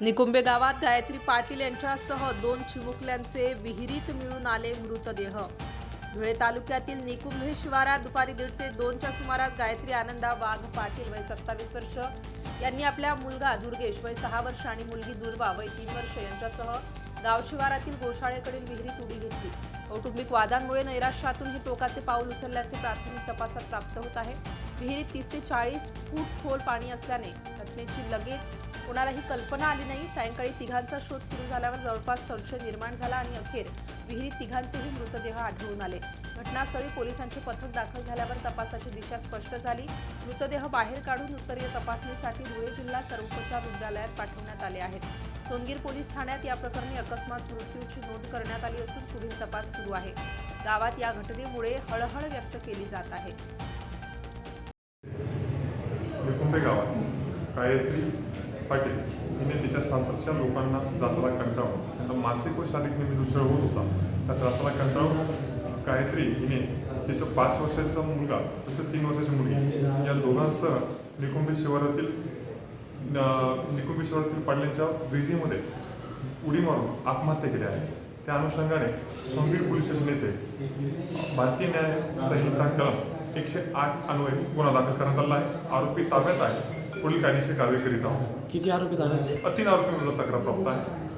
निकुंबे गावात गायत्री पाटील यांच्यासह दोन चिमुकल्यांचे विहिरीत मिळून आले मृतदेह. धुळे तालुक्यातील निकुंभे शिवारात दुपारी दीड ते दोनच्या सुमारास गायत्री आनंदा वाघ पाटील वय सत्तावीस वर्ष यांनी आपल्या मुलगा दुर्गेश वय सहा वर्ष आणि मुलगी दुर्वा वय तीन वर्ष यांच्यासह गाव शिवारातील गोशाळेकडील विहिरीत उडी घेतली. कौटुंबिक वादांमुळे नैराश्यातून हे टोकाचे पाऊल उचलल्याचे प्राथमिक तपासात प्राप्त होत आहे. विहिरीत तीस ते चाळीस फूट खोल पाणी असल्याने घटनेची लगेच कोणालाही कल्पना आली नाही. सायंकाळी तिघांचा शोध सुरू झाल्यावर जवळपास संशय निर्माण झाला आणि अखेर विहिरीत तिघांचेही मृतदेह आढळून आले. घटनास्थळी पोलिसांचे पथक दाखल झाल्यावर तपासाची दिशा स्पष्ट झाली. मृतदेह बाहेर काढून उत्तरीय तपासणीसाठी धुळे जिल्हा सर्वोपचार रुग्णालयात पाठवण्यात आले आहेत. सोनगीर पोलीस ठाण्यात या प्रकरणी अकस्मात मृत्यूची नोंद करण्यात आली असून पुढील तपास सुरू आहे. गावात या घटनेमुळे हळहळ व्यक्त केली जात आहे. गावात? गायत्री? पाटील तिने तिच्या सासरच्या लोकांना त्रासाला कंटाळून त्यांना मानसिक व शारीरिक नेहमी दुसरं होत होता. त्या त्रासाला कंटाळून गायत्री हिने तिचं पाच वर्षाचा मुलगा तसं तीन वर्षाची मुलगी या दोघांसह निकुंभे शिवारातील न- शिवारातील पाडल्यांच्या विहिरीमध्ये उडी मारून आत्महत्या केली आहे. त्या अनुषंगाने सोनगीर पोलीस स्टेशन येथे भारतीय न्याय संहिता कलम एकशे आठ अन्वये गुन्हा दाखल करण्यात आला आहे. आरोपी ताब्यात आहे. पुढील कायदेशीर कारवाई करीत आहोत. किती आरोपी झाले तीन आरोपी तक्रार प्राप्त आहे.